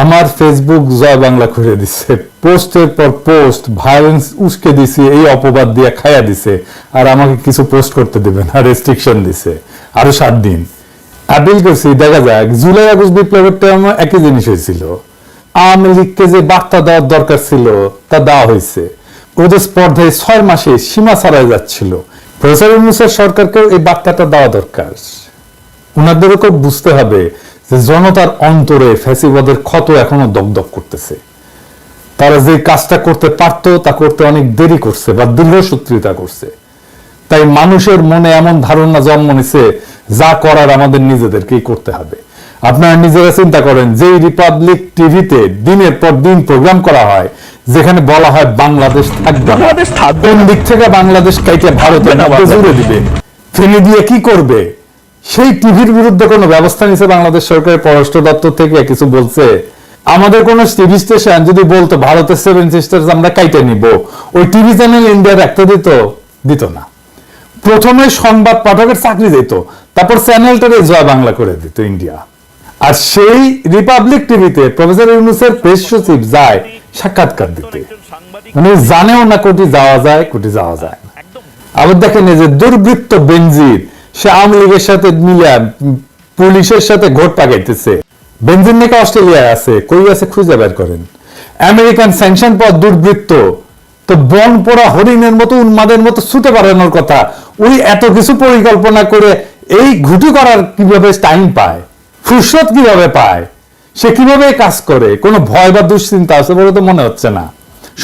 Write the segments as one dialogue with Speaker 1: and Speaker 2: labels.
Speaker 1: আমার ফেসবুক জয় বাংলা করে দিছে। পোস্টের পর পোস্ট ভায়োলেন্স উস্কে দিছে, এই অপবাদ দিয়ে খায়া দিছে। আর আমাকে কিছু পোস্ট করতে দেবেন আর রেস্ট্রিকশন দিছে। আরও সাত দিন। করছি, দেখা যাক। জুলাই, আগস্ট একই জিনিস হয়েছিল। আওয়ামী লীগকে যে বার্তা দেওয়ার দরকার ছিল, তা দেওয়া হয়েছে। ওদের স্পর্ধায় ছয় মাসে সীমা ছাড়াই যাচ্ছিল। প্রফেসর ইউনুসের সরকারকেও এই বার্তাটা দেওয়া দরকার। উনাদেরকে বুঝতে হবে যে জনতার অন্তরে ফ্যাসিবাদের ক্ষত এখনও দগদগ করতেছে। তারা যে কাজটা করতে পারতো তা করতে অনেক দেরি করছে বা দীর্ঘসূত্রিতা করছে। তাই মানুষের মনে এমন ধারণা জন্ম নিছে যা করার আমাদের নিজেদেরকেই করতে হবে। আপনারা নিজেরা চিন্তা করেন যে রিপাবলিক টিভিতে দিনের পর দিন প্রোগ্রাম করা হয় যেখানে বলা হয় বাংলাদেশ থাকবে।
Speaker 2: বাংলাদেশ
Speaker 1: কোন দিক থেকে বাংলাদেশ কাইটে ভারতের জুড়ে দিবে? ফেলে দিয়ে কি করবে? সেই টিভির বিরুদ্ধে কোনো ব্যবস্থা নিছে বাংলাদেশ সরকারের পররাষ্ট্র দপ্তর থেকে? কিছু বলছে? আমাদের কোন টিভি স্টেশন যদি বলতো, ভারতের সেভেন সিস্টার্স আমরা কাইটে নিব। ওই টিভি চ্যানেল ইন্ডিয়া রাখতে দিত দিত না। প্রথমে সংবাদ পাঠকের চাকরি দিত, তারপর চ্যানেলটারে জয় বাংলা করে দিত ইন্ডিয়া আর সেই রিপাবলিক টিভিতে প্রফেসর ইউনুসের প্রেস সচিব যায় সাক্ষাৎকার দিতে। মানে জানেও না কোটি যাওয়া যায়, কোটি যাওয়া যায় আবার দেখেন এই যে দুর্বৃত্ত বেনজির সে আওয়ামী লীগের সাথে মিলে পুলিশের সাথে ঘোট পাকাইতেছে। বেনজির নাকি অস্ট্রেলিয়ায় আছে, কই আছে খুঁজে বের করেন। আমেরিকান স্যাংশন পর দুর্বৃত্ত। তো বন পোড়া হরিণের মতো, উন্মাদের মতো ছুটে পারানোর কথা। ওই এত কিছু পরিকল্পনা করে এই ঘুটি করার কীভাবে টাইম পায়? ফুরসত কীভাবে পায়? সে কীভাবে কাজ করে? কোনো ভয় বা দুশ্চিন্তা আছে বলে তো মনে হচ্ছে না।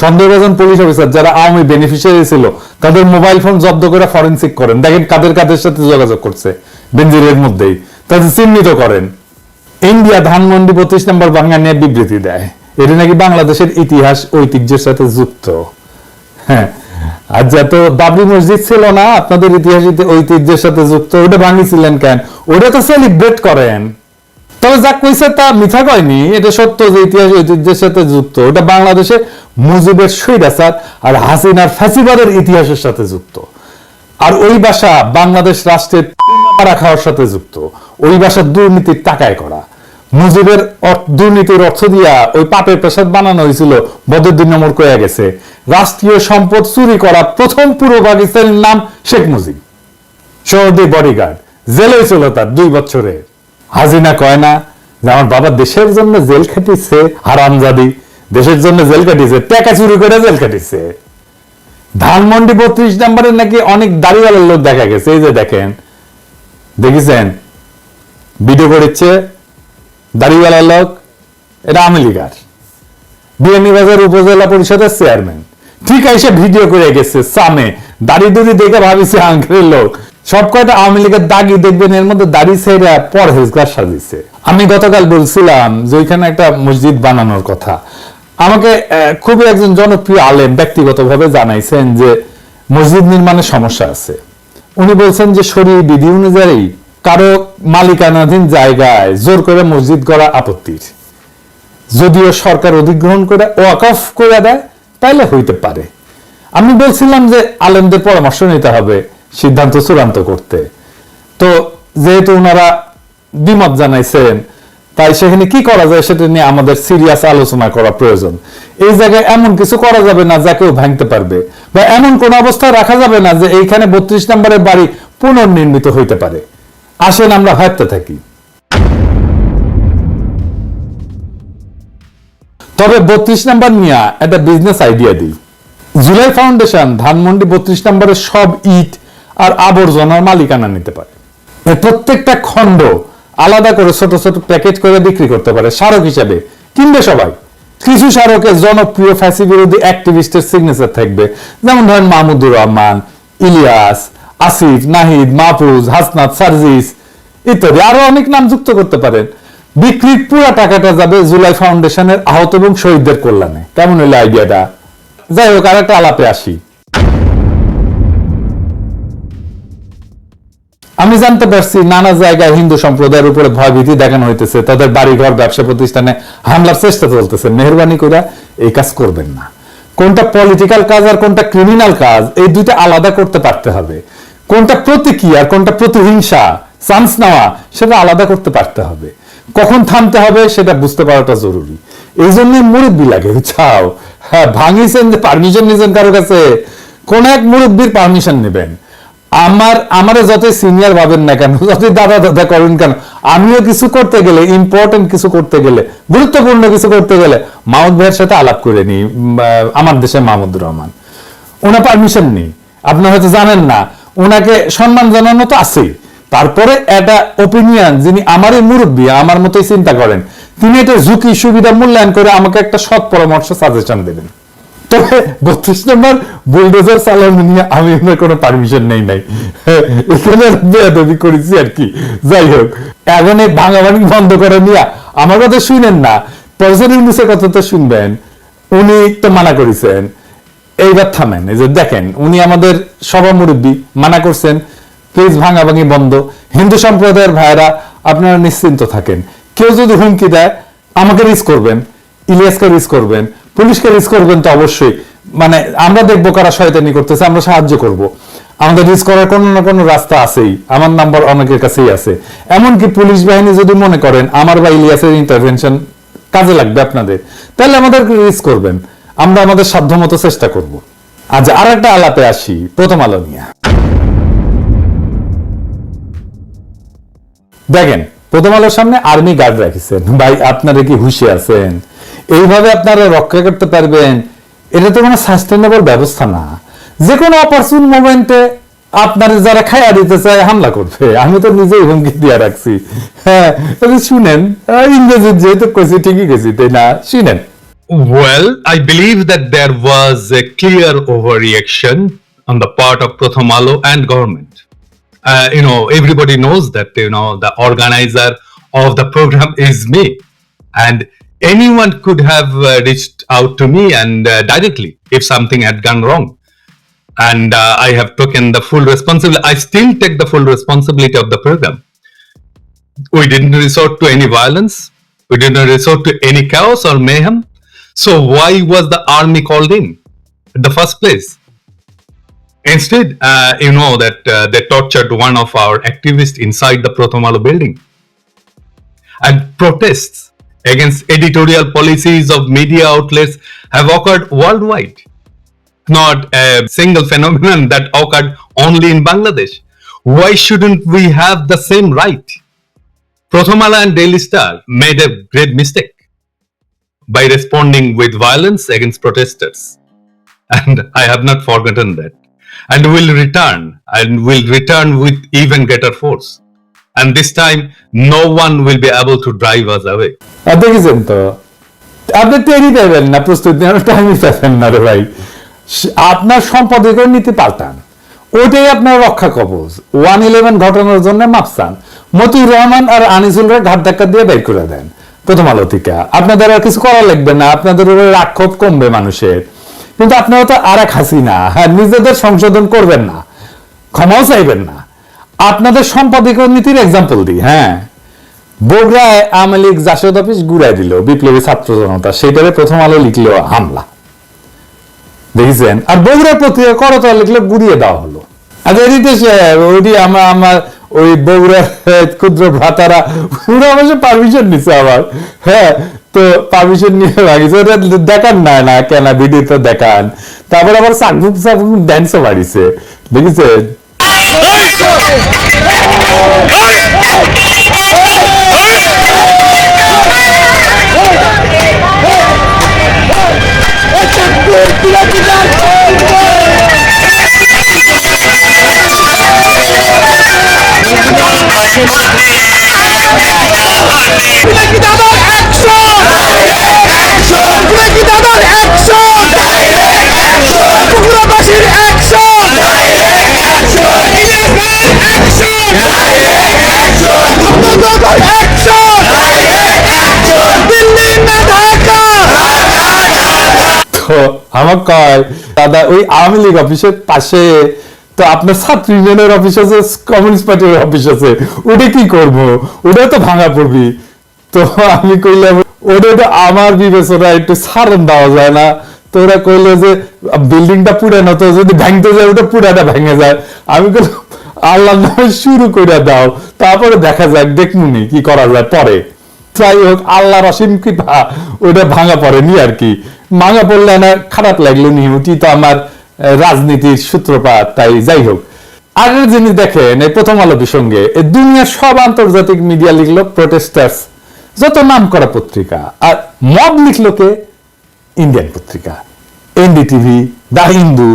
Speaker 1: সন্দেহভাজন পুলিশ অফিসার যারা আওয়ামী বেনিফিশিয়ারি ছিল, তাদের মোবাইল ফোন জব্দ করে ফরেন্সিক করেন। দেখেন কাদের কাদের সাথে যোগাযোগ করছে বেঞ্জিরের মধ্যেই। তাদের চিহ্নিত করেন। ইন্ডিয়া ধানমন্ডি পঁচিশ নম্বর বাংলা নিয়ে বিবৃতি দেয়। এটা নাকি বাংলাদেশের ইতিহাস, ঐতিহ্যের সাথে যুক্ত। হ্যাঁ আর যত বাবরি মসজিদ ছিল না, আপনাদের ইতিহাস, ঐতিহ্যের সাথে যুক্ত। ওটা ভাঙিয়েছিলেন কেন? ওটা তো সেলিব্রেট করেন। তবে যা কইছে তা মিথ্যা কয়নি, এটা সত্য যে ইতিহাস ঐতিহ্যের সাথে যুক্ত। ওটা বাংলাদেশে মুজিবের স্বৈরাচার আর হাসিনার ফ্যাসিবাদের ইতিহাসের সাথে যুক্ত। আর ওই ভাষা বাংলাদেশ রাষ্ট্রের মারা খাওয়ার সাথে যুক্ত। ওই ভাষা দুর্নীতির টাকায় করা। মুজিবের দুর্নীতির অর্থ দিয়া ওই পাপের প্রসাদ বানানো হয়েছিল বদরদিন নম্বর কয়ে গেছে। রাষ্ট্রীয় সম্পদ চুরি করা প্রথম পূর্ব পাকিস্তানের নাম শেখ মুজিব। সহদে বডিগার্ড। জেলে ছিল তার দুই বছরে হাজিনা কয় না যে আমার বাবা দেশের জন্য জেল খাটিছে হারামজাদি দেশের জন্য জেল কাটিছে টাকা চুরি করে জেল কাটিছে ধানমন্ডি বত্রিশ নম্বরের নাকি অনেক দাড়িওয়ালার লোক দেখা গেছে, এই যে দেখেন। দেখেছেন? ভিডিও করেছে দাড়িওয়ালা লোক, এটা আমেরিকার বিয়ানীবাজার উপজেলা পরিষদের চেয়ারম্যান ঠিক আছে ভিডিও করে গেছে সামে দাড়ি দুড়ি দেখে ভাবিছে, আঙ্কেলের লোক। সব কয়টা আওয়ামী লীগের দাগি দেখবেন, এর মধ্যে দাড়ি ছেড়ে পরহেজগার সাজিছে। আমি গতকাল বলছিলাম যে ওইখানে একটা মসজিদ বানানোর কথা। আমাকে খুবই একজন জনপ্রিয় আলেম ব্যক্তিগতভাবে জানাইছেন যে মসজিদ নির্মাণে সমস্যা আছে। উনি বলছেন যে শরীর বিধি অনুযায়ী কারও মালিকানাধীন জায়গায় জোর করে মসজিদ করা আপত্তির। যদিও সরকার অধিগ্রহণ করে, ওয়াকফ করে দেয়, তাইলে হইতে পারে। আমি বলছিলাম যে আলেমদের পরামর্শ নিতে হবে। সিদ্ধান্ত চূড়ান্ত করতে। তো যেহেতু ওনারা দ্বিমত জানাইছেন, তাই সেখানে কি করা যায় সেটা নিয়ে আমাদের সিরিয়াস আলোচনা করা প্রয়োজন। এই জায়গায় এমন কিছু করা যাবে না যা কেউ ভাঙতে পারবে, বা এমন কোন অবস্থায় রাখা যাবে না যে এইখানে বত্রিশ নম্বরের বাড়ি পুনর্নির্মিত হইতে পারে। আসেন আমরা ভাবতে থাকি। তবে বত্রিশ নাম্বার নিয়ে একটা বিজনেস আইডিয়া দিই। জুলাই ফাউন্ডেশন ধানমন্ডি বত্রিশ নম্বরের সব ইট আর আবর্জনার মালিকানা নিতে পারে। প্রত্যেকটা খণ্ড আলাদা করে ছোট ছোট প্যাকেট করে বিক্রি করতে পারে, স্মারক হিসাবে। কিনবে সবাই। কিছু স্মারকে জনপ্রিয় ফ্যাসি বিরোধী অ্যাক্টিভিস্টের সিগনেচার থাকবে। যেমন ধরেন মাহমুদুর রহমান, ইলিয়াস, আসিফ, নাহিদ, মাহফুজ, হাসনাত, সার্জিস ইত্যাদি। আরও অনেক নাম যুক্ত করতে পারেন। বিক্রির পুরো টাকাটা যাবে জুলাই ফাউন্ডেশনের আহত এবং শহীদদের কল্যাণে। কেমন হইল আইডিয়াটা যাই হোক আর একটা আলাপে আসি। আমি জানতে পারছি নানা জায়গায় হিন্দু সম্প্রদায়ের উপরে ভয়ভীতি দেখানো হইতেছে। তাদের বাড়িঘর, ব্যবসা প্রতিষ্ঠানে হামলার চেষ্টা চলতেছে। মেহরবানি করে এই কাজ করবেন না। কোনটা পলিটিক্যাল কাজ আর কোনটা ক্রিমিনাল কাজ, এই দুইটা আলাদা করতে পারতে হবে। কোনটা প্রতীকী আর কোনটা প্রতিহিংসা চান্স নেওয়া, সেটা আলাদা করতে পারতে হবে। কখন থামতে হবে সেটা বুঝতে পারাটা জরুরি। এই জন্য মুরব্বী লাগে, বুঝছাও? হ্যাঁ ভাঙিছেন যে পারমিশন নিয়েছেন কারও কাছে? কোন এক মুরব্বীর পারমিশন নেবেন। আমার, আমারে যতই সিনিয়র ভাবেন না কেন, যতই দাদা দাদা করেন কেন, আমিও কিছু করতে গেলে ইম্পর্টেন্ট কিছু করতে গেলে, গুরুত্বপূর্ণ কিছু করতে গেলে, মাহমুদ ভাইয়ের সাথে আলাপ করে নি আমার দেশে মাহমুদুর রহমান। ওনার পারমিশন নেই। আপনারা হয়তো জানেন না ওনাকে সম্মান জানানো তো আছেই। তারপরে একটা ওপিনিয়ন যিনি আমারই মুরব্বী, আমার মতোই চিন্তা করেন, তিনি এটা ঝুঁকি, সুবিধা মূল্যায়ন করে আমাকে একটা সৎ পরামর্শ সাজেশন দেবেন। তবে বত্রিশ নম্বর বুলডোজার চালানো নিয়ে আমি ওনার কোনো পারমিশন নেই নাই। এখানে বেয়াদবি করেছি আর কি। যাই হোক, এখন এই ভাঙাভাঙি বন্ধ করে নিয়ে আমার কথা শুনেন না কথা তো শুনবেন। উনি তো মানা করেছেন। এইবার থামেন, এই যে দেখেন, উনি আমাদের সভা মুরব্বী মানা করছেন প্লিজ ভাঙাভাঙি বন্ধ। হিন্দু সম্প্রদায়ের ভাইরা আপনারা নিশ্চিন্ত থাকেন। কেউ যদি হুমকি দেয়, আমাকে রিস্ক করবেন, ইলিয়াসকে রিস্ক করবেন। পুলিশকে রিস্ক করবেন তো অবশ্যই। মানে আমরা দেখব কারা শয়তানি করতেছে, আমরা সাহায্য করব। আমাদের রিস্ক করার কোনো না কোনো রাস্তা আছেই। আমার নাম্বার অনেকের কাছেই আছে। এমনকি পুলিশ বাহিনী যদি মনে করেন, আমার বা ইলিয়াসের ইন্টারভেনশন কাজে লাগবে আপনাদের, তাহলে আমাদেরকে রিস্ক করবেন। আমরা আমাদের সাধ্যমতো চেষ্টা করব। আজ আর একটা আলাপে আসি, প্রথম আলো নিয়ে। দেখেন, প্রথম আলোর সামনে আর্মি গার্ড রাখিছেন। ভাই, আপনারা কি হুশে আছেন? এইভাবে আপনারা রক্ষা করতে পারবেন এটা তো কোনো সাস্টেনেবল ব্যবস্থা না যে কোনো অপারচুন মোমেন্টে আপনার যারা খায়া দিতে চায় হামলা করবে আমি তো নিজেই হুমকি দিয়ে রাখছি হ্যাঁ শুনেন ইংরেজি যেহেতু কইছি ঠিকই গেছি তাই না শুনেন
Speaker 2: Well, I believe that there was a clear overreaction on the part of Prathamalo and government. Uh, you know, everybody knows that, you know, the organizer of the program is me. And anyone could have uh, reached out to me and uh, directly if something had gone wrong. And uh, I have taken the full responsibility. I still take the full responsibility of the program. We didn't resort to any violence. We didn't resort to any chaos or mayhem. So why was the army called in at the first place? Instead, uh, you know that uh, they tortured one of our activists inside the Protomalo building. And protests against editorial policies of media outlets have occurred worldwide. Not a single phenomenon that occurred only in Bangladesh. Why shouldn't we have the same right? Prothomala and Daily Star made a great mistake by responding with violence against protesters. And I have not forgotten that. And will return, and will return with even greater force. And this time, no one will be able to drive us away.
Speaker 1: আপনি টেরি পাবেন না প্রস্তুতি নেওয়ার টাইমই পাবেন না রে ভাই। আপনার সম্পাদকের নীতি পাল্টান। ওইটাই আপনার রক্ষা কবচ। ওয়ান ইলেভেন ঘটনার জন্য মাপসান মতিউর রহমান আর আনিসুলরা ঘাট ধাক্কা দিয়ে বের করে দেন। প্রথম আলো থেকে আপনাদের আর কিছু করা লাগবে না। আপনাদের উপরে রাগ ক্ষোভ কমবে মানুষের। কিন্তু আপনারা তো আর এক হ্যাঁ নিজেদের সংশোধন করবেন না। ক্ষমাও চাইবেন না। আপনাদের সম্পাদকীয় নীতির এক্সাম্পল দিই হ্যাঁ। বগুড়ায় আওয়ামী লীগ জাসদ অফিস গুড়াই দিল, বিপ্লবী ছাত্র জনতা। সেটারে প্রথম আলো লিখলো হামলা। দেখেছেন? আর বগুড়ার পত্রিকা করতলা লিখলো গুড়িয়ে দেওয়া হলো। আচ্ছা এদিকে ওইটি আমার আমার ওই বগুড়ার ক্ষুদ্র ভ্রাতারা, ওরা পারমিশন নিছে আমার হ্যাঁ তো পারমিশন নিয়ে লাগিয়েছে ওটা দেখান না না কেন ভিডিওতে দেখান। তারপর আবার ড্যান্সও বাড়িছে। দেখেছেন তো আমার কয়, দাদা, ওই আওয়ামী লীগ অফিসের পাশে, তো আপনার ছাত্র ইউনিয়নের অফিস আছে, কমিউনিস্ট পার্টির অফিস আছে, ওটা কি করব? ওটা তো ভাঙা পড়বি। তো আমি কইলাম, ওটা তো আমার বিবেচনা একটু সারণ দেওয়া যায় না। তো ওরা কইলো যে, বিল্ডিংটা পুরানো তো যদি ভাঙতে যায়, ওটা পুরাটা ভেঙে যায়। আমি কইলাম, আল্লাহ শুরু করে দাও, তারপরে দেখা যাক দেখমুনি কি করা যায় পরে। যাই হোক, আল্লাহর অসীম কৃপা, ওটা ভাঙা পড়েনি আর কি। ভাঙা পড়লে না খারাপ লাগল নি ওটি তো আমার রাজনীতির সূত্রপাত, তাই যাই হোক। আর জিনিস দেখেন, এই প্রথম আলো প্রসঙ্গে দুনিয়ার সব আন্তর্জাতিক মিডিয়া লিখলো প্রোটেস্টার্স যত নাম করা পত্রিকা, আর মব লিখলো কে? ইন্ডিয়ান পত্রিকা। এনডিটিভি দা হিন্দু,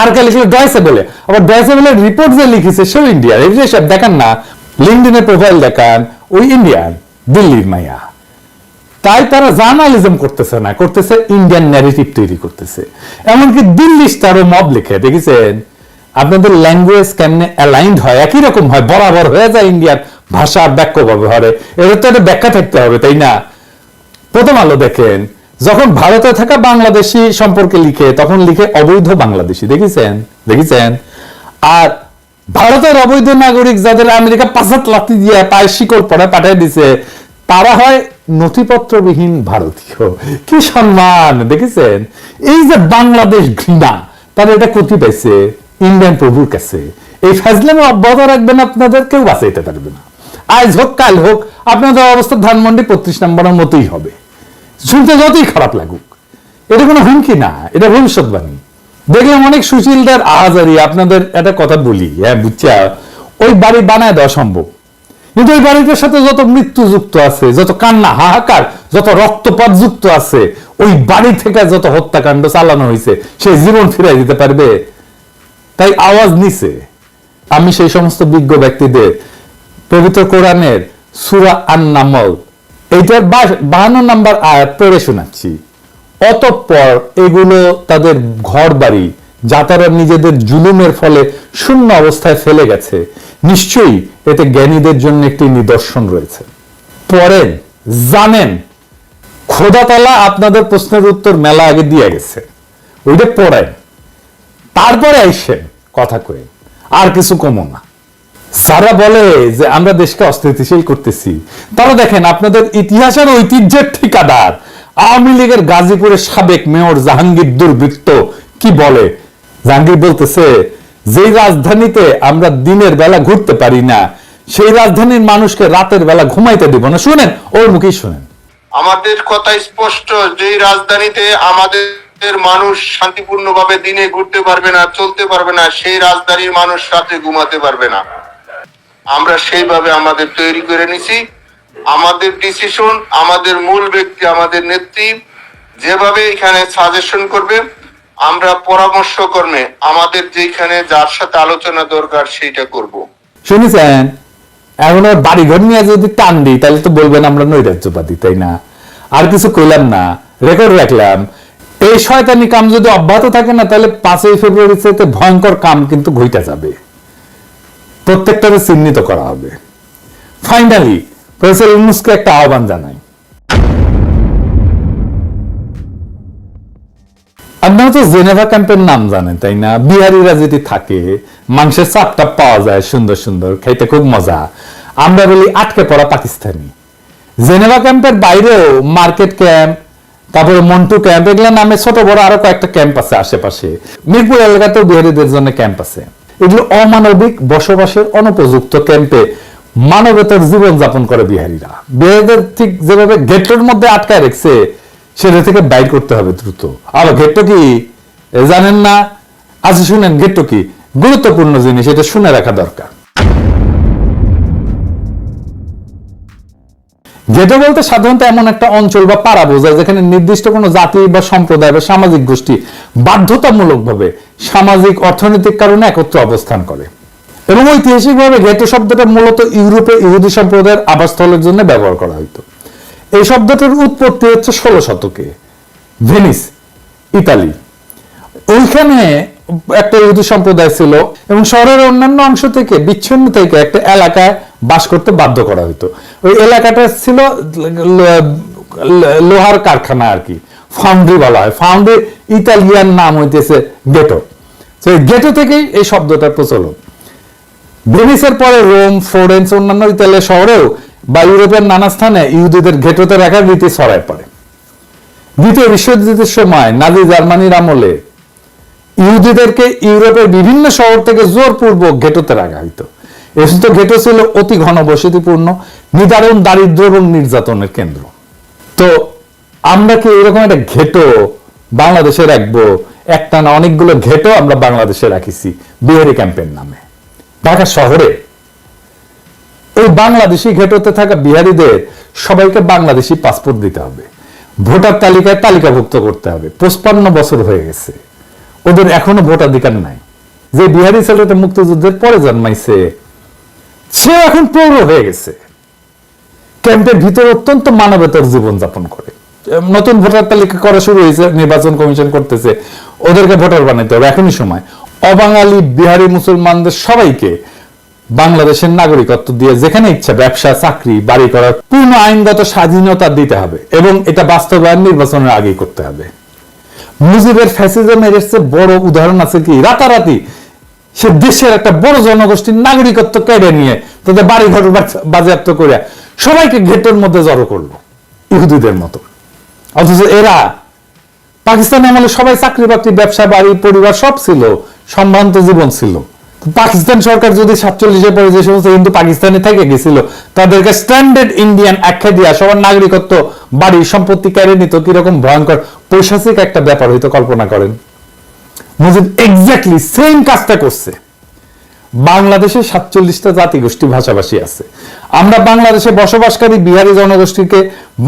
Speaker 1: আর কে লিখলো? ডয়সে বলে আবার ডয়সে বলে রিপোর্ট যে লিখেছে সেও ইন্ডিয়ান এই সব দেখান না লিঙ্কডিনের প্রোফাইল দেখান, ওই ইন্ডিয়ান দিল্লির মাইয়া তাই তারা জার্নালিজম করতেছে না, করতেছে ইন্ডিয়ান ন্যারেটিভ তৈরি করতেছে। এমনকি দিল্লি স্টারও মব লিখে, দেখেছেন? আপনাদের ল্যাঙ্গুয়েজ কেমনে অ্যালাইন্ড হয়, একই রকম হয়, বরাবর হয়ে যায় ইন্ডিয়ার ভাষা বাক্য ব্যবহারে। এর তো একটা ব্যাখ্যা থাকতে হবে, তাই না? প্রথম আলো দেখেন, যখন ভারতে থাকা বাংলাদেশি সম্পর্কে লিখে, তখন লিখে অবৈধ বাংলাদেশি, দেখেছেন? দেখেছেন? আর ভারতের অবৈধ নাগরিক যাদের আমেরিকা পাঁচাত লাথি দিয়ে পায়ে শিকড় পরে পাঠিয়ে দিছে তারা হয় নথিপত্রবিহীন ভারতীয়। কি সম্মান, দেখেছেন? এই যে বাংলাদেশ ঘৃণা, তারা এটা ক্ষতি পাইছে ইন্ডিয়ান প্রভুর কাছে। এই ফ্যাজলামে অব্যাহত রাখবেন আপনাদের, কেউ বাঁচাইতে পারবে না। আজ হোক, কাল হোক, আপনাদের অবস্থা ধানমন্ডি পঁচিশ নম্বরের মতোই হবে। শুনতে যতই খারাপ লাগুক, এটা কোনো হুমকি না, এটা ভবিষ্যৎবাণী। দেখলাম অনেক সুশীলদের আহাজারি, আপনাদের একটা কথা বলি হ্যাঁ বুঝছা? ওই বাড়ি বানায় দেওয়া সম্ভব। কিন্তু ওই বাড়িটার সাথে যত মৃত্যু যুক্ত আছে, যত কান্না হাহাকার, যত রক্তপাত যুক্ত আছে, ওই বাড়ি থেকে যত হত্যাকাণ্ড চালানো হয়েছে, সে জীবন ফিরাই দিতে পারবে। তাই আওয়াজ নিছে। আমি সেই সমস্ত বিজ্ঞ ব্যক্তিদের, পবিত্র কোরআনের সুরা আন নামল এইটার বাহান্ন নাম্বার আয়াত পড়ে শোনাচ্ছি। অতঃপর এগুলো তাদের ঘর বাড়ি যা তারা নিজেদের জুলুমের ফলে শূন্য অবস্থায় ফেলে গেছে। নিশ্চয়ই এতে জ্ঞানীদের জন্য একটি নিদর্শন রয়েছে। পড়েন, জানেন, খোদাতলা আপনাদের প্রশ্নের উত্তর মেলা আগে দিয়ে গেছে। ওইটা পড়েন, তারপরে আইসেন কথা কয়ে, আর কিছু কমো না। সারা বলে যে আমরা দেশকে অস্থিতিশীল করতেছি। তারা দেখেন, আপনাদের ইতিহাসের ঐতিহ্যের ঠিকাদার। আওয়ামী লীগের গাজীপুরের সাবেক মেয়র জাহাঙ্গীর দুর্বৃত্ত কি বলে? জাহাঙ্গীর বলতেছে, যেই রাজধানীতে আমরা দিনের বেলা ঘুরতে পারি না, সেই রাজধানীর মানুষকে রাতের বেলা ঘুমাইতে দিব না। শুনেন, ওর মুখেই শুনেন।
Speaker 3: আমাদের কথা স্পষ্ট যে রাজধানীতে আমাদের মানুষ শান্তিপূর্ণভাবে দিনে ঘুরতে পারবে না, চলতে পারবে না, সেই রাজধানীর মানুষ রাতে ঘুমাতে পারবে না। আমরা সেইভাবে আমাদের তৈরি করে নিছি। আমাদের ডিসিশন আমাদের মূল ব্যক্তি, আমাদের নেত্রী, যেভাবে এখানে সাজেশন করবে আমরা পরামর্শ কর্মে আমাদের যেখানে যার সাথে আলোচনা দরকার সেইটা করব।
Speaker 1: শুনেছেন? এখন আর বাড়িঘর নিয়ে যদি টান দিই, তাহলে তো বলবেন আমরা নৈরাজ্যবাদী, তাই না? আর কিছু কইলাম না। রেকর্ড রাখলাম। এই শয়তানি কাম যদি অব্যাহত থাকে না, তাহলে পাঁচই ফেব্রুয়ারি থেকে ভয়ঙ্কর কাম কিন্তু ঘইটা যাবে। প্রত্যেকটাকে চিহ্নিত করা হবে। ফাইনালি প্রফেসর ইউনুসকে একটা আহ্বান জানাই। আপনারা তো জেনেভা ক্যাম্পের নাম জানেন, তাই না? বিহারিরা যদি থাকে, মাংসের চাপটা পাওয়া যায় সুন্দর সুন্দর খাইতে খুব মজা। আমরা বলি আটকে পড়া পাকিস্তানি। জেনেভা ক্যাম্পের বাইরেও মার্কেট ক্যাম্প, তারপরে মন্টু ক্যাম্প এগুলো নামে ছোট বড় আরও কয়েকটা ক্যাম্প আছে আশেপাশে। মিরপুর এলাকাতেও বিহারিদের জন্য ক্যাম্প আছে। এগুলো অমানবিক বসবাসের অনুপযুক্ত ক্যাম্পে মানবেতর জীবন যাপন করে বিহারিরা। বিহারিদের ঠিক যেভাবে গেটের মধ্যে আটকায় রেখেছে সেটা থেকে বাইর করতে হবে দ্রুত। আবার গেটটো কি? জানেন না? আচ্ছা শুনেন গেটটো কি? গুরুত্বপূর্ণ জিনিস, এটা শুনে রাখা দরকার। গেটো বলতে সাধারণত এমন একটা অঞ্চল বা পাড়া বোঝায়, যেখানে নির্দিষ্ট কোনো জাতি বা সম্প্রদায় বা সামাজিক গোষ্ঠী বাধ্যতামূলকভাবে সামাজিক, অর্থনৈতিক কারণে একত্রে অবস্থান করে। এবং ঐতিহাসিকভাবে গেটো শব্দটা মূলত ইউরোপে ইহুদি সম্প্রদায়ের আবাসস্থলের জন্য ব্যবহার করা হতো এই শব্দটার উৎপত্তি হচ্ছে ষোলো শতকে। Venice, Italy. ওইখানে একটা ইহুদি সম্প্রদায় ছিল এবং শহরের অন্যান্য অংশ থেকে, বিচ্ছিন্ন থেকে একটা এলাকায় বাস করতে বাধ্য করা হতো ওই এলাকাটা ছিল লোহার কারখানা আর কি, ফাউন্ড্রি বলা হয়। ফাউন্ড্রি ইতালিয়ান নাম হইতেছে গেটো। তো গেটো থেকেই এই শব্দটার প্রচলন। ভেনিসের পরে রোম, ফ্লোরেন্স, অন্যান্য ইতালিয়া শহরেও বা ইউরোপের নানা স্থানে ইহুদিদের ঘেটোতে রাখার রীতি ছড়ায় পড়ে। দ্বিতীয় বিশ্বযুদ্ধের সময় নাজি জার্মানির আমলে ইহুদিদেরকে ইউরোপের বিভিন্ন শহর থেকে জোরপূর্বক ঘেটোতে রাখা হইতো। এসিত ঘেটো ছিল অতি ঘনবসতিপূর্ণ, নিদারুণ, দারিদ্র এবং নির্যাতনের কেন্দ্র। তো আমরা কি এরকম একটা ঘেটো বাংলাদেশে রাখব? একটা না অনেকগুলো ঘেটো আমরা বাংলাদেশে রাখিছি বিহারি ক্যাম্পের নামে। ঢাকা শহরে ওই বাংলাদেশি ঘেটোতে থাকা বিহারীদের সবাইকে বাংলাদেশি পাসপোর্ট দিতে হবে। ভোটার তালিকায় তালিকাভুক্ত করতে হবে। পঁচপান্ন বছর হয়ে গেছে। ওদের এখনও ভোটাধিকার নাই। যে বিহারি ছেলেটা মুক্তিযুদ্ধের পরে জন্মাইছে, সে এখন পৌর হয়ে গেছে। ক্যাম্পের ভিতরে অত্যন্ত মানবতার জীবন যাপন করে। নতুন ভোটার তালিকা করা শুরু হয়েছে, নির্বাচন কমিশন করতেছে, ওদেরকে ভোটার বানাইতে হবে। এখনই সময়। অবাঙালি বিহারি মুসলমানদের সবাইকে বাংলাদেশের নাগরিকত্ব দিয়ে যেখানে ইচ্ছা ব্যবসা, চাকরি, বাড়ি করার পূর্ণ আইনগত স্বাধীনতা দিতে হবে এবং এটা বাস্তবায়ন নির্বাচনের আগেই করতে হবে। মুজিবের ফ্যাসিজমের চেয়ে বড় উদাহরণ আছে কি? রাতারাতি সে দেশের একটা বড় জনগোষ্ঠীর নাগরিকত্ব কেড়ে নিয়ে তাদের বাড়ি ঘর বাজেয়াপ্ত করে সবাইকে ঘেটের মধ্যে জড়ো করল, ইহুদিদের মতো। অথচ এরা পাকিস্তানে আমলে সবাই চাকরি বাকরি ব্যবসা বাড়ি পরিবার সব ছিল, সম্ভ্রান্ত জীবন ছিল। পাকিস্তান সরকার যদি সাতচল্লিশে পরে যে সমস্ত হিন্দু পাকিস্তানে থেকে গেছিল, তাদেরকে স্ট্যান্ডার্ড ইন্ডিয়ান আখ্যা দিয়া সবার নাগরিকত্ব, বাড়ি, সম্পত্তি কেড়ে নিত, কীরকম ভয়ঙ্কর পৈশাচিক একটা ব্যাপার হয়তো কল্পনা করেন। মুজিব এক্স্যাক্টলি সেম কাজটা করছে। বাংলাদেশে সাতচল্লিশটা জাতিগোষ্ঠী ভাষাভাষী আছে। আমরা বাংলাদেশে বসবাসকারী বিহারি জনগোষ্ঠীকে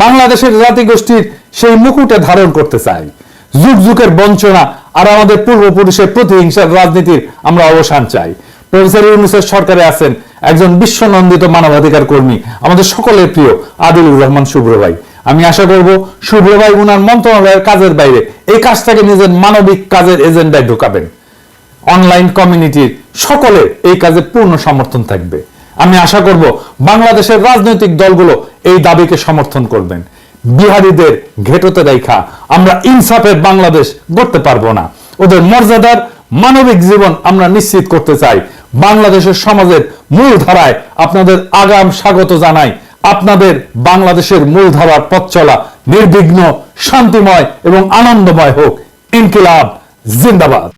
Speaker 1: বাংলাদেশের জাতিগোষ্ঠীর সেই মুকুটে ধারণ করতে চাই। যুগ যুগের বঞ্চনা আর আমাদের পূর্বপুরুষের প্রতিহিংসার রাজনীতির আমরা অবসান চাই। প্রফেসর ইউনুসের সরকারে আছেন একজন বিশ্বনন্দিত মানবাধিকার কর্মী, আমাদের সকলের প্রিয় আদিলুর রহমান শুভ্র ভাই। আমি আশা করব শুভ্র ভাই উনার মন্ত্রণালয়ের কাজের বাইরে এই কাজটাকে নিজের মানবিক কাজের এজেন্ডায় ঢোকাবেন। অনলাইন কমিউনিটির সকলের এই কাজে পূর্ণ সমর্থন থাকবে। আমি আশা করব বাংলাদেশের রাজনৈতিক দলগুলো এই দাবিকে সমর্থন করবেন। বিহারীদের ঘেটোতে রেখা আমরা ইনসাফের বাংলাদেশ গড়তে পারব না। ওদের মর্যাদার মানবিক জীবন আমরা নিশ্চিত করতে চাই। বাংলাদেশের সমাজের মূল ধারায় আপনাদের আগাম স্বাগত জানাই। আপনাদের বাংলাদেশের মূল ধারার পথ চলা নির্বিঘ্ন, শান্তিময় এবং আনন্দময় হোক। ইনকিলাব, জিন্দাবাদ।